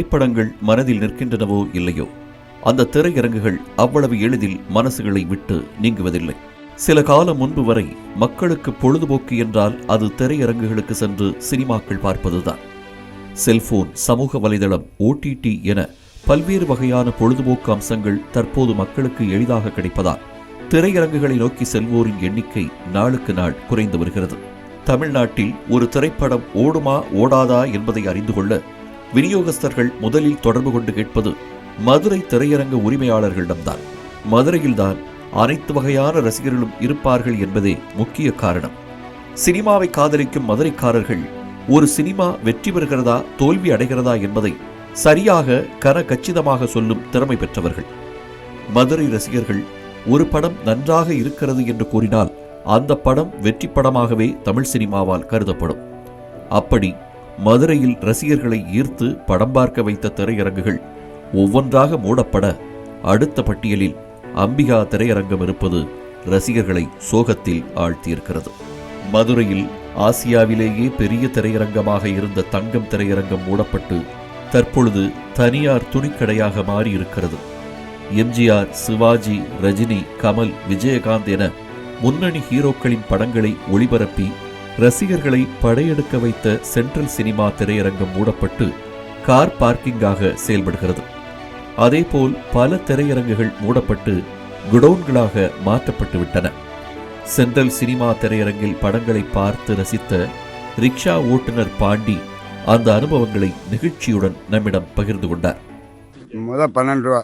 திரைப்படங்கள் மனதில் நிற்கின்றனவோ இல்லையோ? அந்த திரையரங்குகள் அவ்வளவு எளிதில் மனசுகளை விட்டு நீங்குவதில்லை. சில காலம் முன்பு வரை மக்களுக்கு பொழுதுபோக்கு என்றால் அது திரையரங்குகளுக்கு சென்று சினிமாக்கள் பார்ப்பதுதான். செல்போன் சமூக வலைதளம் ஓடிடி என பல்வேறு வகையான பொழுதுபோக்கு அம்சங்கள் தற்போது மக்களுக்கு எளிதாக கிடைப்பதால் திரையரங்குகளை நோக்கி செல்வோரின் எண்ணிக்கை நாளுக்கு நாள் குறைந்து வருகிறது. தமிழ்நாட்டில் ஒரு திரைப்படம் ஓடுமா ஓடாதா என்பதை அறிந்து கொள்ள விநியோகஸ்தர்கள் முதலில் தொடர்பு கொண்டு கேட்பது மதுரை திரையரங்க உரிமையாளர்களிடம்தான். மதுரையில்தான் அனைத்து வகையான ரசிகர்களும் இருப்பார்கள் என்பதே முக்கிய காரணம். சினிமாவை காதலிக்கும் மதுரைக்காரர்கள் ஒரு சினிமா வெற்றி பெறுகிறதா தோல்வி அடைகிறதா என்பதை சரியாக கன கச்சிதமாக சொல்லும் திறமை பெற்றவர்கள். மதுரை ரசிகர்கள் ஒரு படம் நன்றாக இருக்கிறது என்று கூறினால் அந்த படம் வெற்றி படமாகவே தமிழ் சினிமாவால் கருதப்படும். அப்படி மதுரையில் ரசிகர்களை ஈர்த்து படம் பார்க்க வைத்த திரையரங்குகள் ஒவ்வொன்றாக மூடப்பட அடுத்த பட்டியலில் அம்பிகா திரையரங்கம் இருப்பது ரசிகர்களை சோகத்தில் ஆழ்த்தியிருக்கிறது. மதுரையில் ஆசியாவிலேயே பெரிய திரையரங்கமாக இருந்த தங்கம் திரையரங்கம் மூடப்பட்டு தற்பொழுது தனியார் துணிக்கடையாக மாறியிருக்கிறது. எம்ஜிஆர் சிவாஜி ரஜினி கமல் விஜயகாந்த் என முன்னணி ஹீரோக்களின் படங்களை ஒளிபரப்பி ரசிகர்களை படையெடுக்க வைத்த சென்ட்ரல் சினிமா திரையரங்கம் மூடப்பட்டு கார் பார்க்கிங்காக செயல்படுகிறது. அதேபோல் பல திரையரங்குகள் மூடப்பட்டு குடோன்களாக மாற்றப்பட்டு விட்டன சென்ட்ரல் சினிமா திரையரங்கில் படங்களை பார்த்து ரசித்த ரிக்ஷா ஓட்டுநர் பாண்டி அந்த அனுபவங்களை நெகிழ்ச்சியுடன் நம்மிடம் பகிர்ந்து கொண்டார். முத பன்னெண்டு ரூபா.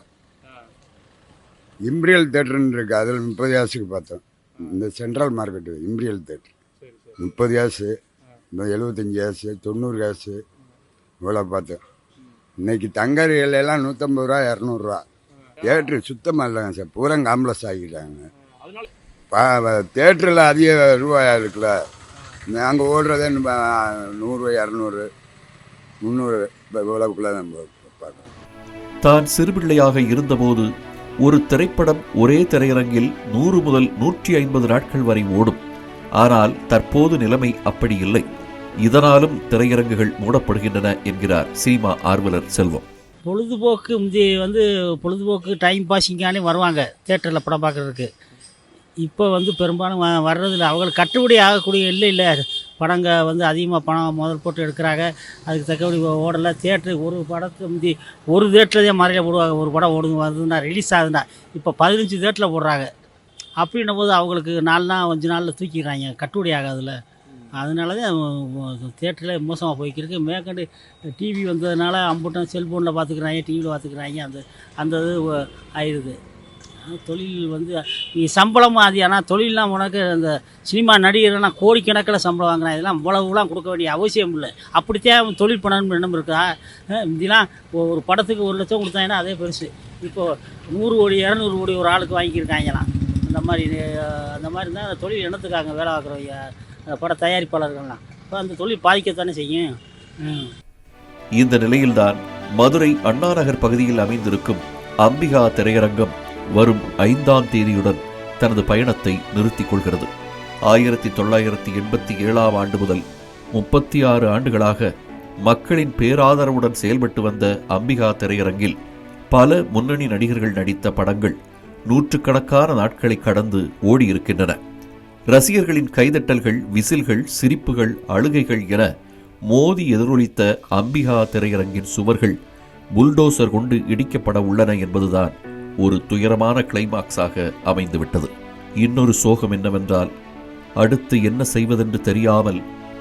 இம்பீரியல் தேட்டர்னு இருக்கு அதில் முப்பது காசுக்கு பார்த்தோம். இந்த சென்ட்ரல் மார்க்கெட்டு இம்பீரியல் தேட்டர். முப்பது காசு இந்த எழுபத்தஞ்சி காசு தொண்ணூறு காசு இவ்வளோ பார்த்தேன். இன்னைக்கு தங்கரிகள் எல்லாம் நூற்றம்பது ரூபா இரநூறுவா தேட்ரு சுத்தமாக இல்லைங்க சார் பூரா காம்ப்ளஸ் ஆகிட்டாங்க. தேட்டரில் அதிக ரூபாயாக இருக்குல்ல நாங்கள் ஓடுறதே நம்ம நூறு இரநூறு முந்நூறு இவ்வளவுக்குள்ளே நம்ம பார்க்கணும். தான் சிறுபிள்ளையாக இருந்தபோது ஒரு திரைப்படம் ஒரே திரையரங்கில் நூறு முதல் நூற்றி ஐம்பது நாட்கள் வரை ஓடும். ஆனால் தற்போது நிலைமை அப்படி இல்லை இதனாலும் திரையரங்குகள் மூடப்படுகின்றன என்கிறார் சினிமா ஆர்வலர் செல்வம். பொழுதுபோக்கு முந்தி வந்து பொழுதுபோக்கு டைம் பாஸிங்கானே வருவாங்க தேட்டரில் படம் பார்க்குறதுக்கு. இப்போ வந்து பெரும்பாலும் வ- வர்றதில்ல. அவங்களுக்கு கட்டுப்படி ஆகக்கூடிய இல்லை இல்லை. படங்க வந்து அதிகமாக பணம் முதல் போட்டு எடுக்கிறாங்க. அதுக்கு தக்கபடி ஓடலை. தேட்டரு ஒரு படத்தை முந்தி ஒரு தேட்டரில் தான் மறைய போடுவாங்க. ஒரு படம் ஓடுங்க வருதுன்னா ரிலீஸ் ஆகுதுன்னா இப்போ பதினஞ்சு தேட்டரில் போடுறாங்க. அப்படின்னும் போது அவங்களுக்கு நாலு நாள் அஞ்சு நாளில் தூக்கிடுறாங்க. கட்டுப்படி ஆகாதுல்ல அதனால தான் தேட்டரில் மோசமாக போய்க்கிருக்கு. மேற்கண்டு டிவி வந்ததுனால அம்புட்டம் செல்ஃபோனில் பார்த்துக்கிறாங்க டிவியில் பார்த்துக்கிறாங்க அந்த அந்த இது ஆயிடுது தொழில் வந்து நீ சம்பளம் அது ஆனால் தொழில்லாம் உனக்கு அந்த சினிமா நடிகர்னா கோடிக்கணக்கில் சம்பளம் வாங்குறான். இதெல்லாம் இவ்வளவுலாம் கொடுக்க வேண்டிய அவசியம் இல்லை. அப்படித்தான் தொழில் பண்ணணும்னு எண்ணம் இருக்கா? இதெல்லாம் ஒரு படத்துக்கு ஒரு லட்சம் கொடுத்தாங்கன்னா அதே பெருசு. இப்போது நூறு கோடி இரநூறு கோடி ஒரு ஆளுக்கு வாங்கியிருக்காங்களாம். அந்த மாதிரி அந்த மாதிரி தான் தொழில் எண்ணத்துக்காங்க வேலை பார்க்குறவங்க அந்த பட தயாரிப்பாளர்கள்லாம். இப்போ அந்த தொழில் பாதிக்கத்தானே செய்யும்? இந்த நிலையில்தான் மதுரை அண்ணாநகர் பகுதியில் அமைந்திருக்கும் அம்பிகா திரையரங்கம் வரும் ஐந்தாம் தேதியுடன் தனது பயணத்தை நிறுத்திக் கொள்கிறது. ஆயிரத்தி தொள்ளாயிரத்தி எண்பத்தி ஏழாம் ஆண்டு முதல் முப்பத்தி ஆறு ஆண்டுகளாக மக்களின் பேராதரவுடன் செயல்பட்டு வந்த அம்பிகா திரையரங்கில் பல முன்னணி நடிகர்கள் நடித்த படங்கள் நூற்றுக்கணக்கான நாட்களை கடந்து ஓடியிருக்கின்றன. ரசிகர்களின் கைதட்டல்கள் விசில்கள் சிரிப்புகள் அழுகைகள் என மோதி எதிரொலித்த அம்பிகா திரையரங்கின் சுவர்கள் புல்டோசர் கொண்டு இடிக்கப்பட உள்ளன என்பதுதான் ஒரு துயரமான கிளைமாக்ஸாக அமைந்துவிட்டது. இன்னொரு சோகம் என்னவென்றால் அடுத்து என்ன செய்வதென்று தெரியாமல்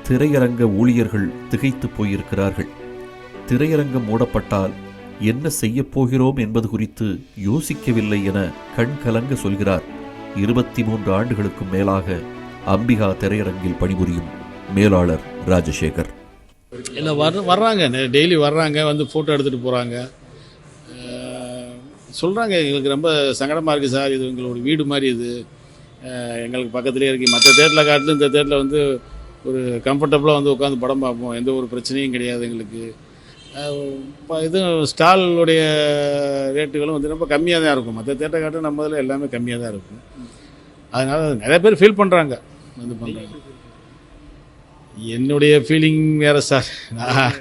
திரையரங்க ஊழியர்கள் திகைத்து போயிருக்கிறார்கள். திரையரங்கம் மூடப்பட்டால் என்ன செய்யப் போகிறோம் என்பது குறித்து யோசிக்கவில்லை என கண் கலங்க சொல்கிறார். இருபத்தி மூன்று ஆண்டுகளுக்கும் மேலாக அம்பிகா திரையரங்கில் பணிபுரியும் மேலாளர் ராஜசேகர். இல்லை வர வர்றாங்க. டெய்லி வர்றாங்க வந்து ஃபோட்டோ எடுத்துகிட்டு போகிறாங்க சொல்கிறாங்க எங்களுக்கு ரொம்ப சங்கடமாக இருக்குது சார். இது எங்களோட வீடு மாதிரி இது. எங்களுக்கு பக்கத்துலேயே இருக்குது மற்ற தேட்டரில் காட்டிலும் இந்த தேட்டரில் வந்து ஒரு கம்ஃபர்டபுளாக வந்து உட்காந்து படம் பார்ப்போம். எந்த ஒரு பிரச்சனையும் கிடையாது எங்களுக்கு. இப்போ இது ஸ்டாலுடைய ரேட்டுகளும் வந்து ரொம்ப கம்மியாக தான் இருக்கும். மற்ற தேட்டரை காட்டும் நம்ம இதில் எல்லாமே கம்மியாக தான் இருக்கும். அதனால் நிறைய பேர் ஃபீல் பண்ணுறாங்க வந்து பண்ணுறாங்க என்னுடைய ஃபீலிங் வேறு சார் நான்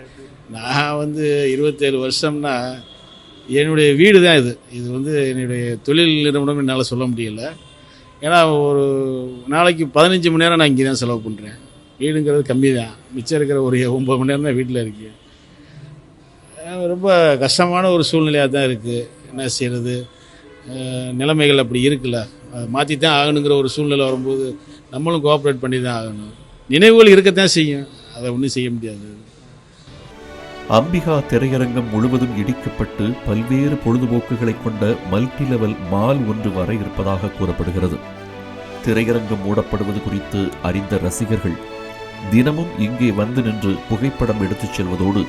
நான் வந்து இருபத்தேழு வருஷம்னா என்னுடைய வீடு தான் இது. இது வந்து என்னுடைய தொழில் நிறுவனம் என்னால் சொல்ல முடியல. ஏன்னா ஒரு நாளைக்கு பதினஞ்சு மணி நேரம் நான் இங்கே தான் செலவு பண்ணுறேன் வீடுங்கிறது கம்மி தான் மிச்சம் இருக்கிற ஒரு ஒம்பது மணி நேரம் தான் வீட்டில் இருக்கேன். ரொம்ப கஷ்டமான ஒரு சூழ்நிலையாக தான் இருக்குது என்ன செய்கிறது நிலைமைகள் அப்படி இருக்குல்ல. மாற்றி தான் ஆகணுங்கிற ஒரு சூழ்நிலை வரும்போது நம்மளும் கோஆப்ரேட் பண்ணி தான் ஆகணும். நினைவுகள் இருக்கத்தான் செய்யும். அதை ஒன்றும் செய்ய முடியாது. அம்பிகா திரையரங்கம் முழுவதும் இடிக்கப்பட்டு பல்வேறு பொழுதுபோக்குகளை கொண்ட மல்டி லெவல் மால் ஒன்று வர இருப்பதாக கூறப்படுகிறது. திரையரங்கம் மூடப்படுவது குறித்து அறிந்த ரசிகர்கள் தினமும் இங்கே வந்து நின்று புகைப்படம் எடுத்துச் செல்வதோடு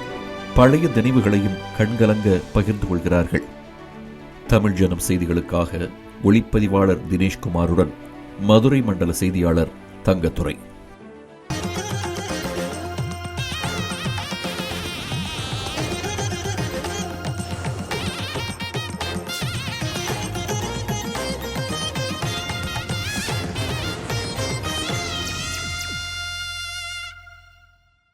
பழைய நினைவுகளையும் கண்கலங்க பகிர்ந்து கொள்கிறார்கள். தமிழ் ஜனம் செய்திகளுக்காக ஒளிப்பதிவாளர் தினேஷ்குமாருடன் மதுரை மண்டல செய்தியாளர் தங்கத்துறை